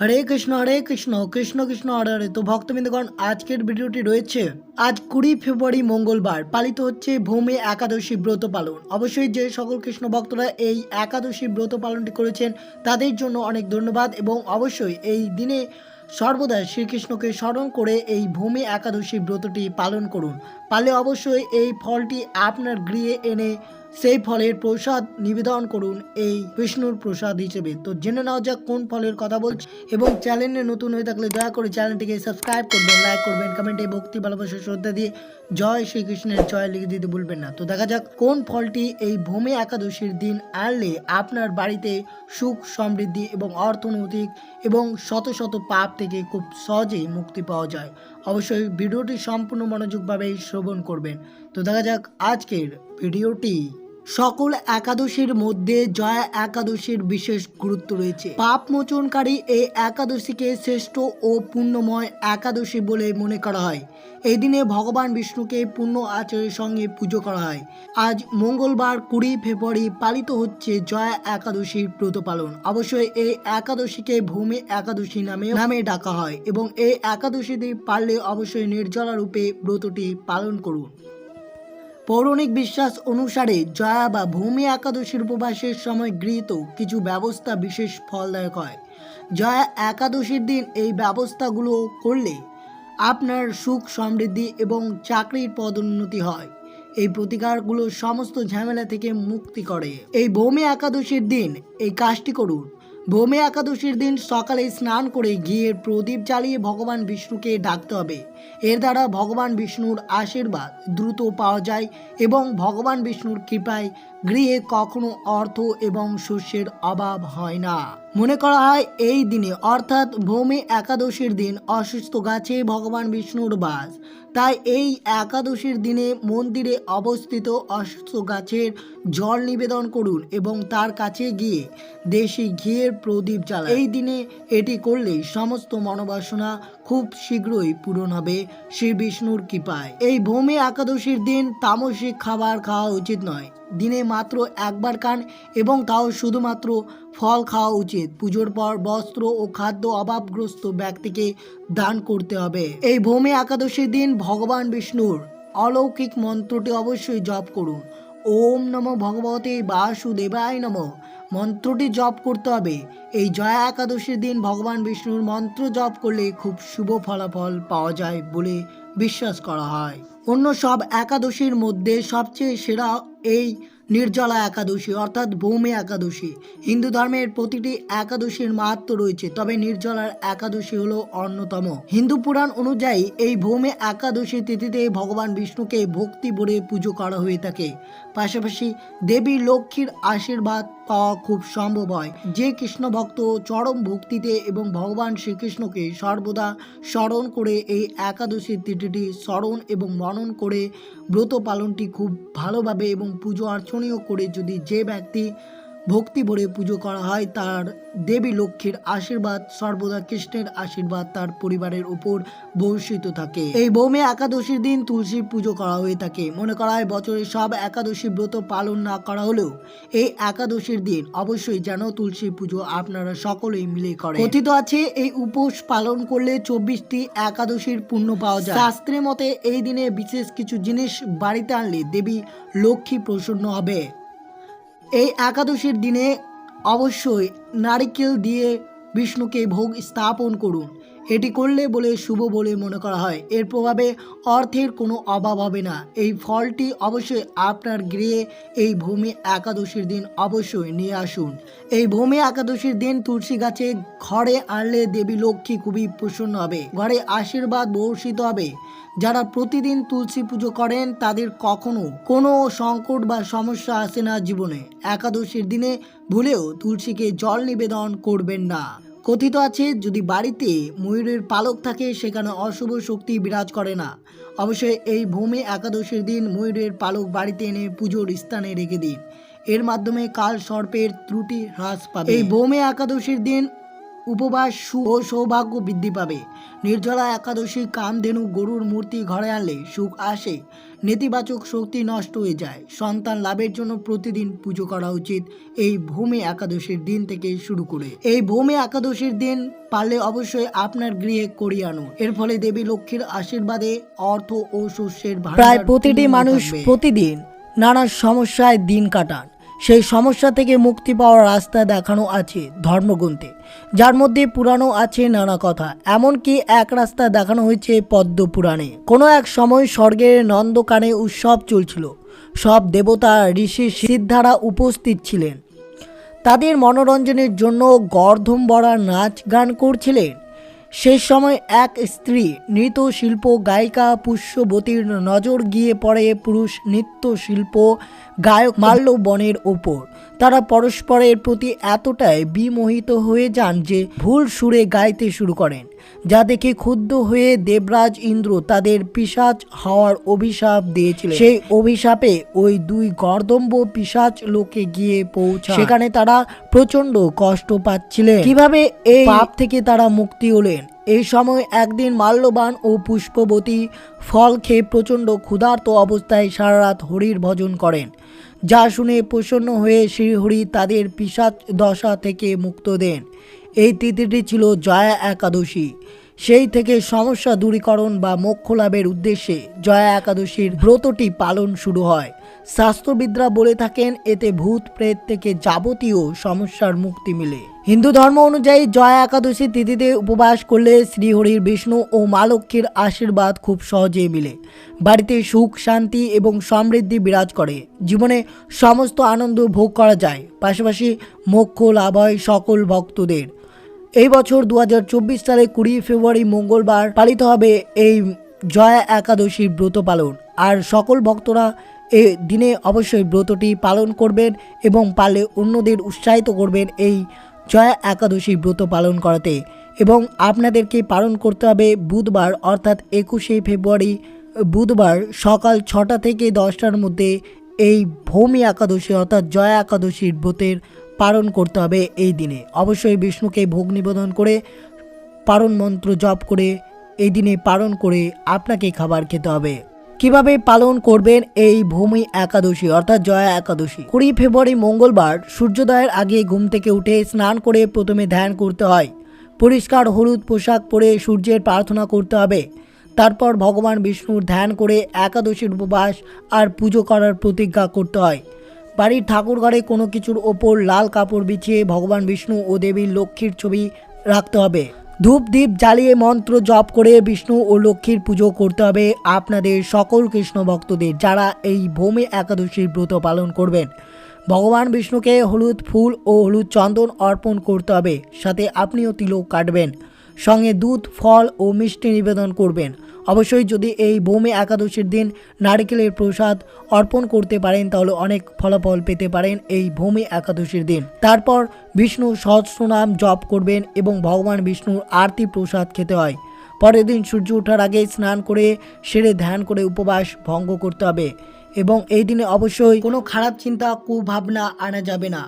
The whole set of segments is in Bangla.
হরে কৃষ্ণ হরে কৃষ্ণ কৃষ্ণ কৃষ্ণ, হরে হরে। তো ভক্তবৃন্দগণ, আজকের ভিডিওটি রয়েছে। আজ কুড়ি ফেব্রুয়ারি মঙ্গলবার, পালিত হচ্ছে ভূমি একাদশী ব্রত পালন। অবশ্যই যে সকল কৃষ্ণ ভক্তরা এই একাদশী ব্রত পালনটি করেছেন, তাদের জন্য অনেক ধন্যবাদ এবং অবশ্যই এই দিনে সর্বদা শ্রীকৃষ্ণকে স্মরণ করে এই ভূমি একাদশী ব্রতটি পালন করুন। পারলে অবশ্যই এই ফলটি আপনার গৃহে এনে সেই ফলের প্রসাদ নিবেদন করুন এই বিষ্ণুর প্রসাদ হিসেবে। তো জেনে নেওয়া যাক কোন ফলের কথা বলছি এবং চ্যানেলে নতুন হয়ে থাকলে দয়া করে চ্যানেলটিকে সাবস্ক্রাইব করবেন, লাইক করবেন, কমেন্টে ভক্তি, ভালোবাসা, শ্রদ্ধা দিয়ে জয় শ্রীকৃষ্ণের জয় লিখে দিতে ভুলবেন না। তো দেখা যাক কোন ফলটি এই ভূমি একাদশীর দিন আনলে আপনার বাড়িতে সুখ, সমৃদ্ধি এবং অর্থনৈতিক এবং শত শত পাপ থেকে খুব সহজেই মুক্তি পাওয়া যায়। অবশ্যই ভিডিওটি সম্পূর্ণ মনোযোগভাবে শ্রবণ করবেন। তো দেখা যাক আজকের ভিডিওটি সকল একাদশীর মধ্যে জয়া একাদশীর বিশেষ গুরুত্ব রয়েছে। পাপ মোচনকারী এই একাদশীকে শ্রেষ্ঠ ও পুণ্যময় একাদশী বলে মনে করা হয়। এই দিনে ভগবান বিষ্ণুকে পূর্ণ আচারের সঙ্গে পুজো করা হয়। আজ মঙ্গলবার কুড়ি ফেব্রুয়ারি পালিত হচ্ছে জয়া একাদশীর ব্রত পালন। অবশ্যই এই একাদশীকে ভূমি একাদশী নামে নামে ডাকা হয় এবং এই একাদশীতে পারলে অবশ্যই নির্জলা রূপে ব্রতটি পালন করুন। পৌরাণিক বিশ্বাস অনুসারে জয়া বা ভূমি একাদশীর উপবাসের সময় গৃহীত কিছু ব্যবস্থা বিশেষ ফলদায়ক হয়। জয়া একাদশীর দিন এই ব্যবস্থাগুলো করলে আপনার সুখ সমৃদ্ধি এবং চাকরির পদোন্নতি হয়। এই প্রতিকারগুলো সমস্ত ঝামেলা থেকে মুক্তি করে। এই ভৌমি একাদশীর দিন এই কাজটি করুন। ভূমি একাদশীর দিন সকালে স্নান করে গিয়ে প্রদীপ জ্বালিয়ে ভগবান বিষ্ণুকে ডাকতে হবে। এর দ্বারা ভগবান বিষ্ণুর আশীর্বাদ দ্রুত পাওয়া যায় এবং ভগবান বিষ্ণুর কৃপায় গৃহে কখনো অর্থ এবং শস্যের অভাব হয় না। মনে করা হয়, এই দিনে অর্থাৎ ভূমি একাদশীর দিন অসুস্থ গাছে ভগবান বিষ্ণুর বাস। তাই এই একাদশীর দিনে মন্দিরে অবস্থিত অসুস্থ গাছের জল নিবেদন করুন এবং তার কাছে গিয়ে দেশি ঘিয়ের প্রদীপ জ্বালান। এই দিনে এটি করলে সমস্ত মনোবাসনা খুব শীঘ্রই পূরণ হবে, শ্রী বিষ্ণুর কৃপায়। এই ভূমি একাদশীর দিন তামসিক খাবার খাওয়া উচিত নয়। দিনে মাত্র একবার খান এবং তাও শুধুমাত্র ফল খাওয়া উচিত। পুজোর পর বস্ত্র ও খাদ্য অভাবগ্রস্ত ব্যক্তিকে দান করতে হবে। এই ভূমি একাদশীর দিন ভগবান বিষ্ণুর অলৌকিক মন্ত্রটি অবশ্যই জপ করুন। ওম নমঃ ভগবতে বাসুদেবায় নমঃ। মন্ত্রটি জপ করতে হবে। এই জয়া একাদশীর দিন ভগবান বিষ্ণুর মন্ত্র জপ করলে খুব শুভ ফলাফল পাওয়া যায় বলে বিশ্বাস করা হয়। অন্য সব একাদশীর মধ্যে সবচেয়ে সেরা এই নির্জলা একাদশী, অর্থাৎ ভৌমে একাদশী। হিন্দু ধর্মের প্রতিটি একাদশীর মাহাত্ম রয়েছে, তবে নির্জলার একাদশী হলো অন্যতম। হিন্দু পুরাণ অনুযায়ী এই ভৌমে একাদশী তিথিতে ভগবান বিষ্ণুকে ভক্তি ভরে পুজো করা হয়ে থাকে। পাশাপাশি দেবী লক্ষ্মীর আশীর্বাদ পাওয়া খুব সম্ভব হয়। যে কৃষ্ণ ভক্ত চরম ভক্তিতে এবং ভগবান শ্রীকৃষ্ণকে সর্বদা স্মরণ করে এই একাদশীর তিথিটি স্মরণ এবং মনন করে ব্রত পালনটি খুব ভালোভাবে এবং পুজো অর্চনীয় করে যদি যে ব্যক্তি ভক্তি ভরে পুজো করা হয়। তার দেবী লক্ষ্মীর আশীর্বাদ সর্বদা কৃষ্ণের আশীর্বাদ তার পরিবারের উপর বর্ষিত থাকে। এই ভৌমে একাদশীর দিন তুলসী পুজো করা হয়ে থাকে। মনে করা হয় বছরের সব একাদশী ব্রত পালন না করা হলেও এই একাদশীর দিন অবশ্যই যেন তুলসী পুজো আপনারা সকলেই মিলে করে কথিত আছে, এই উপোস পালন করলে চব্বিশটি একাদশীর পুণ্য পাওয়া যায়। শাস্ত্রের মতে এই দিনে বিশেষ কিছু জিনিস বাড়িতে আনলে দেবী লক্ষ্মী প্রসন্ন হবে। এই একাদশীর দিনে অবশ্যই নারিকেল দিয়ে বিষ্ণুকে ভোগ স্থাপন করুন। এটি করলে বলে শুভ বলে মনে করা হয়। এর প্রভাবে অর্থের কোনো অভাব হবে না। এই ফলটি অবশ্যই আপনার গৃহে এই ভূমি একাদশীর দিন অবশ্যই নিয়ে আসুন। এই ভূমি একাদশীর দিন তুলসী গাছে ঘরে আনলে দেবী লক্ষ্মী খুবই প্রসন্ন হবে। ঘরে আশীর্বাদ বর্ষিত হবে। যারা প্রতিদিন তুলসী পুজো করেন, তাদের কখনো কোনো সংকট বা সমস্যা আসে না জীবনে। একাদশীর দিনে ভুলেও তুলসীকে জল নিবেদন করবেন না। কথিত আছে, যদি বাড়িতে ময়ূরের পালক থাকে, সেখানে অশুভ শক্তি বিরাজ করে না। অবশ্যই এই ভূমি একাদশীর দিন ময়ূরের পালক বাড়িতে এনে পুজোর স্থানে রেখে দিন। এর মাধ্যমে কাল সর্পের ত্রুটি হ্রাস পাবে। এই ভৌমে একাদশীর দিন উপবাস সু ও সৌভাগ্য বৃদ্ধি পাবে। নির্জলা একাদশী কামধেনু গরুর মূর্তি ঘরে আনলে সুখ আসে। নেতিবাচক শক্তি নষ্ট হয়ে যায়। সন্তান লাভের জন্য প্রতিদিন পুজো করা উচিত এই ভূমি একাদশীর দিন থেকে শুরু করে। এই ভূমি একাদশীর দিন পারলে অবশ্যই আপনার গৃহে করিয়ে আনুন এর ফলে দেবী লক্ষ্মীর আশীর্বাদে অর্থ ও শস্যের প্রায় প্রতিটি মানুষ প্রতিদিন নানা সমস্যায় দিন কাটান। সেই সমস্যা থেকে মুক্তি পাওয়ার রাস্তা দেখানো আছে ধর্মগ্রন্থে, যার মধ্যে পুরাণও আছে নানা কথা। এমনকি এক রাস্তা দেখানো হয়েছে পদ্ম পুরাণে। কোনো এক সময় স্বর্গের নন্দকানে উৎসব চলছিল। সব দেবতা, ঋষি, সিদ্ধারা উপস্থিত ছিলেন। তাদের মনোরঞ্জনের জন্য গর্ধমবরা নাচ গান করছিলেন। সেই সময় এক স্ত্রী নৃত্য শিল্প, গায়িকা, পুষ্যবতীর নজর গিয়ে পড়ে পুরুষ নৃত্যশিল্প গায়ক মাল্যবনের ওপর। তারা পরস্পরের প্রতি এতটাই বিমোহিত হয়ে যান যে ভুল সুরে গাইতে শুরু করেন। যা দেখে ক্ষুব্ধ হয়ে দেবরাজ ইন্দ্র তাদের পিসাচ হওয়ার অভিশাপ দিয়েছিলেন। সেই অভিশাপে ওই দুই গর্দম্ব পিসাচ লোকে গিয়ে পৌঁছা সেখানে তারা প্রচণ্ড কষ্ট পাচ্ছিলেন। কীভাবে এই পাপ থেকে তারা মুক্তি হলেন? এই সময় একদিন মাল্যবান ও পুষ্পবতী ফল খেয়ে প্রচণ্ড ক্ষুধার্ত অবস্থায় সারা রাত হরির ভজন করেন। যা শুনে প্রসন্ন হয়ে শ্রীহরি তাদের পিসাচ দশা থেকে মুক্ত দেন। এই তিথিটি ছিল জয়া একাদশী। সেই থেকে সমস্যা দূরীকরণ বা মোক্ষ লাভের উদ্দেশ্যে জয়া একাদশীর ব্রতটি পালন শুরু হয়। শাস্ত্রবিদরা বলে থাকেন, এতে ভূত, প্রেত থেকে যাবতীয় সমস্যার মুক্তি মিলে। হিন্দু ধর্ম অনুযায়ী জয়া একাদশী তিথিতে উপবাস করলে শ্রীহরির বিষ্ণু ও মা লক্ষ্মীর আশীর্বাদ খুব সহজেই মিলে। বাড়িতে সুখ, শান্তি এবং সমৃদ্ধি বিরাজ করে। জীবনে সমস্ত আনন্দ ভোগ করা যায়, পাশাপাশি মোক্ষ লাভ হয় সকল ভক্তদের। এই বছর দু হাজার চব্বিশ সালে কুড়ি ফেব্রুয়ারি মঙ্গলবার পালিত হবে এই জয়া একাদশীর ব্রত পালন। আর সকল ভক্তরা এ দিনে অবশ্যই ব্রতটি পালন করবেন এবং পালে অন্যদের উৎসাহিত করবেন এই জয়া একাদশী ব্রত পালন করাতে এবং আপনাদেরকে পালন করতে হবে বুধবার, অর্থাৎ একুশে ফেব্রুয়ারি, বুধবার সকাল ছটা থেকে দশটার মধ্যে এই ভৌমি একাদশী, অর্থাৎ জয়া একাদশীর ব্রতের পালন করতে হবে এই দিনে। অবশ্যই বিষ্ণুকে ভোগ নিবেদন করে, পারণ মন্ত্র জপ করে এই দিনে পালন করে আপনাকে খাবার খেতে হবে। কীভাবে পালন করবেন এই ভূমি একাদশী, অর্থাৎ জয়া একাদশী? কুড়ি ফেব্রুয়ারি মঙ্গলবার, সূর্যোদয়ের আগে ঘুম থেকে উঠে স্নান করে প্রথমে ধ্যান করতে হয়। পরিষ্কার হলুদ পোশাক পরে সূর্যের প্রার্থনা করতে হবে। তারপর ভগবান বিষ্ণুর ধ্যান করে একাদশীর উপবাস আর পুজো করার প্রতিজ্ঞা করতে হয়। বাড়ির ঠাকুর ঘরে কোনো কিছুর ওপর লাল কাপড় বিছিয়ে ভগবান বিষ্ণু ও দেবীর লক্ষ্মীর ছবি রাখতে হবে। ধূপ দ্বীপ জ্বালিয়ে মন্ত্র জপ করে বিষ্ণু ও লক্ষ্মীর পুজো করতে হবে আপনাদের সকল কৃষ্ণ ভক্তদের যারা এই ভূমি একাদশীর ব্রত পালন করবেন। ভগবান বিষ্ণুকে হলুদ ফুল ও হলুদ চন্দন অর্পণ করতে হবে, সাথে আপনিও তিলক কাটবেন। সঙ্গে দুধ, ফল ও মিষ্টি নিবেদন করবেন। অবশ্যই যদি এই ভৌমি একাদশীর দিন নারকেলের প্রসাদ অর্পণ করতে পারেন, তাহলে অনেক ফলাফল পেতে পারেন এই ভৌমি একাদশীর দিন। তারপর বিষ্ণু সহস্রনাম জপ করবেন এবং ভগবান বিষ্ণুর আরতি প্রসাদ খেতে হয়। পরের দিন সূর্য ওঠার আগে স্নান করে সেরে ধ্যান করে উপবাস ভঙ্গ করতে হবে এবং এই দিনে অবশ্যই কোনো খারাপ চিন্তা, কুভাবনা আনা যাবে না।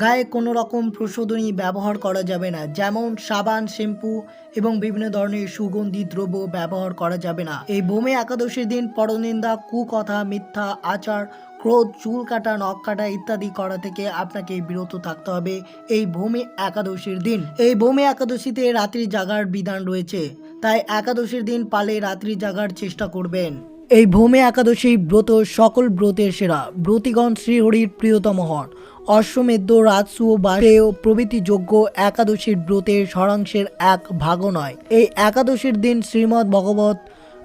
গায়ে কোনো রকম প্রশোধনী ব্যবহার করা যাবে না। যেমন সাবান, শ্যাম্পু এবং বিভিন্ন ধরনের সুগন্ধি দ্রব্য ব্যবহার করা যাবে না। এই বোমে একাদশীর দিন পরনিন্দা, কুকথা, মিথ্যা, আচার, ক্রোধ, চুল কাটা, নখ কাটা ইত্যাদি করা থেকে আপনাকে বিরত থাকতে হবে এই ভূমি একাদশীর দিন। এই ভূমি একাদশীতে রাত্রি জাগার বিধান রয়েছে। তাই একাদশীর দিন পালে রাত্রি জাগার চেষ্টা করবেন। এই ভূমি একাদশী ব্রত সকল ব্রতের সেরা। ব্রতিগণ শ্রীহরির প্রিয়তম হন। অশ্বমেধ রাজসু বা প্রভৃতি যোগ্য একাদশীর ব্রতের সরাংশের এক ভাগও নয়। এই একাদশীর দিন শ্রীমদ্ ভগবত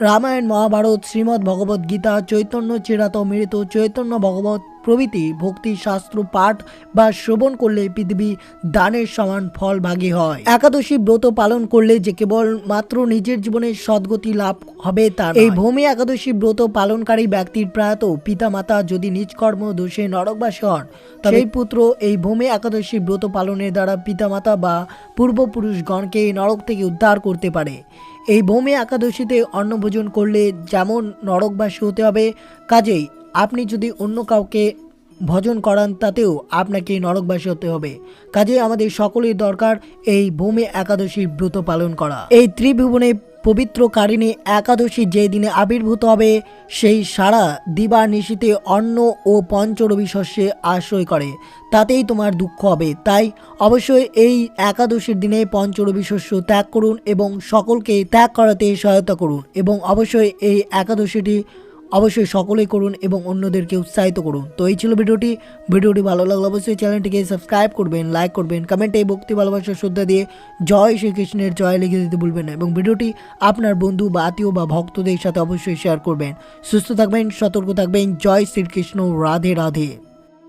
রামায়ণ মহাভারত, শ্রীমদ্ ভগবত গীতা, চৈতন্য চিরাতমৃত চৈতন্য ভগবত প্রভৃতি ভক্তি শাস্ত্র পাঠ বা শ্রবণ করলে পৃথিবী দানের সমান ফল ভাগী হয়। একাদশী ব্রত পালন করলে যে কেবল মাত্র নিজের জীবনে সদ্গতি লাভ হবে তা এই ভূমি একাদশী ব্রত পালনকারী ব্যক্তির প্রয়াত পিতামাতা যদি নিজ কর্ম দোষে নরকবাসী হন তবে পুত্র এই ভূমি একাদশী ব্রত পালনের দ্বারা পিতামাতা বা পূর্বপুরুষগণকে নরক থেকে উদ্ধার করতে পারে। এই ভূমি একাদশীতে অন্নভোজন করলে যেমন নরকবাসী হতে হবে কাজেই আপনি যদি অন্য কাউকে ভজন করান, তাতেও আপনাকে নরকবাসী হতে হবে। কাজে আমাদের সকলের দরকার এই ভূমি একাদশীর ব্রত পালন করা। এই ত্রিভুবনে পবিত্র কারিণী একাদশী যে দিনে আবির্ভূত হবে, সেই সারা দিবা নিশীতে অন্ন ও পঞ্চরবি শস্যে আশ্রয় করে। তাতেই তোমার দুঃখ হবে। তাই অবশ্যই এই একাদশীর দিনে পঞ্চরবি শস্য ত্যাগ করুন এবং সকলকে ত্যাগ করাতে সহায়তা করুন এবং অবশ্যই এই একাদশীটি অবশ্যই সকলেই করুন এবং অন্যদেরকে উৎসাহিত করুন। তো এই ছিল ভিডিওটি। ভিডিওটি ভালো লাগলে অবশ্যই চ্যানেলটিকে সাবস্ক্রাইব করবেন, লাইক করবেন, কমেন্টে ভক্তি ভালোবাসার শ্রদ্ধা দিয়ে জয় শ্রীকৃষ্ণের জয় লিখে দিতে ভুলবেন না এবং ভিডিওটি আপনার বন্ধু বা আত্মীয় বা ভক্তদের সাথে অবশ্যই শেয়ার করবেন। সুস্থ থাকবেন, সতর্ক থাকবেন। জয় শ্রীকৃষ্ণ, রাধে রাধে।